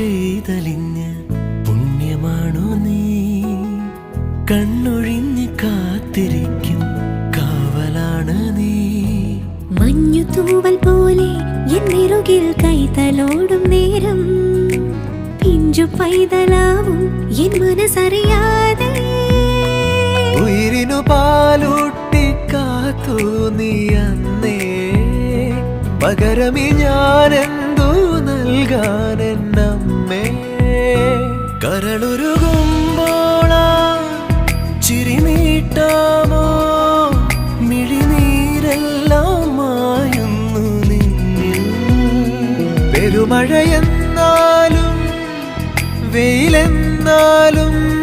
പെയ്തലിഞ്ഞ് പുണ്യമാണോ നീ? കണ്ണൊഴിഞ്ഞ് കാത്തിരിക്കും കാവലാണ് നീ. മഞ്ഞു തൂവൽ പോലെ എന്നിറുകിൽ കൈതലോടും നേരം. പിഞ്ചു പൈതലാവും എൻ മനസ്സറിയാതെ. ഉയിരിനു പാലൂട്ടി കാത്തു നീ അന്നേ. പകരമി ഞാൻ നൽകാനെന്നാ കരളുരുകുമ്പോളാ ചിരി നീട്ടാമോ? മിഴിനീരെല്ലാം മായുന്നു നിന്നിൽ. പെരുമഴയെന്നാലും വെയിലെന്നാലും